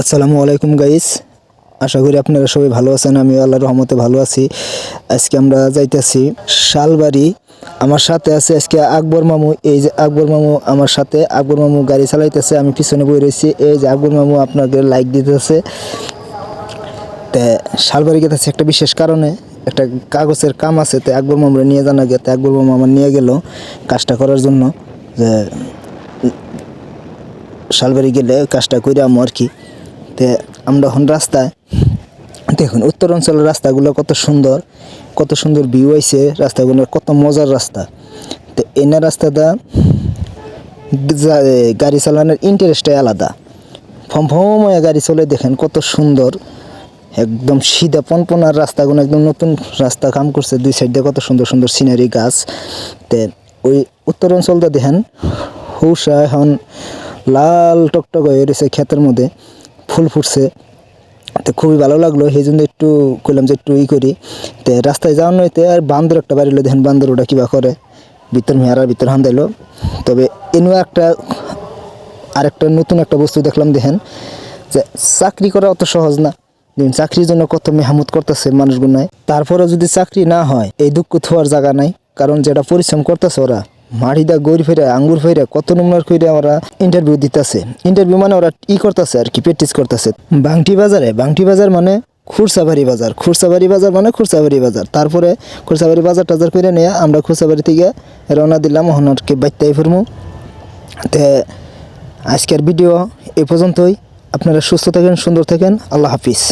আসসালামু আলাইকুম গাইস। আশা করি আপনারা সবাই ভালো আছেন আমি আল্লাহর রহমতে ভালো আছি। আজকে আমরা যাইতেছি শালবাড়ি। আমার সাথে আছে আজকে আকবর মামু। এই যে আকবর মামু আমার সাথে। আকবর মামু গাড়ি চালাইতেছে, আমি পিছনে বই রয়েছি এই যে আকবর মামু আপনাকে লাইক দিতেছে। তে শালবাড়ি গেতেছে একটা বিশেষ কারণে। একটা কাগজের কাম আছে, তো আকবর মামুরে নিয়ে জানা গেতে আকবর মামু আমার নিয়ে গেল কাজটা করার জন্য। যে শালবাড়ি গেলে কাজটা করে আমো আর কি। তে আমরা এখন রাস্তায়, দেখুন, উত্তর অঞ্চলের রাস্তাগুলো কত সুন্দর কত সুন্দর ভিউ আইছে, রাস্তাগুলোর কত মজার রাস্তা। তো এনা রাস্তাটা গাড়ি চালানোর ইন্টারেস্টটাই আলাদা। ফম ফময়া গাড়ি চলে, দেখেন কত সুন্দর, একদম সিধা পনপনার রাস্তাগুলো, একদম নতুন রাস্তা কাম করছে, দুই সাইডে কত সুন্দর সুন্দর সিনারি গাছ। তে ওই উত্তর অঞ্চলটা দেখেন হৌসা এখন লাল টকটক হয়ে রয়েছে ক্ষেতের মধ্যে। ফুল ফুটছে। তো খুবই ভালো লাগল, সেই জন্য একটু কইলাম যে একটু ই করি। তো রাস্তায় যাওয়ার নইতে আর বান্দর একটা বাড়িলো দেখেন বান্দর ওটা কিবা করে, ভিতর মেয়ারার ভিতর হান্দাইলো তবে এনু একটা, আরেকটা নতুন একটা বস্তু দেখলাম, দেখেন, যে চাকরি করা অত সহজ না। চাকরির জন্য কত মেহামত করতেছে মানুষগুনায় তারপরে যদি চাকরি না হয়, এই দুঃখ থোয়ার জায়গা নাই, কারণ যেটা পরিশ্রম করতেছে ওরা মাড়িদা গড়ি ফেরে আঙ্গুর ফেরে কত নম্বর করে ওরা ইন্টারভিউ দিতেছে। ইন্টারভিউ মানে ওরা ই করতেছে আর কি প্র্যাকটিস করতেছে। বাংটি বাজারে, বাংটি বাজার মানে খুরসাবাড়ি বাজার খুরসাবাড়ি বাজার মানে খুরসাবাড়ি বাজার। তারপরে খুরসাবাড়ি বাজার টাজার করে নিয়ে আমরা খুরসাবাড়ি থেকে রওনা দিলাম হনরকে বাইত্যাই ফিরমু। তে আজকের ভিডিও এ পর্যন্তই। আপনারা সুস্থ থাকেন, সুন্দর থাকেন। আল্লাহ হাফিজ।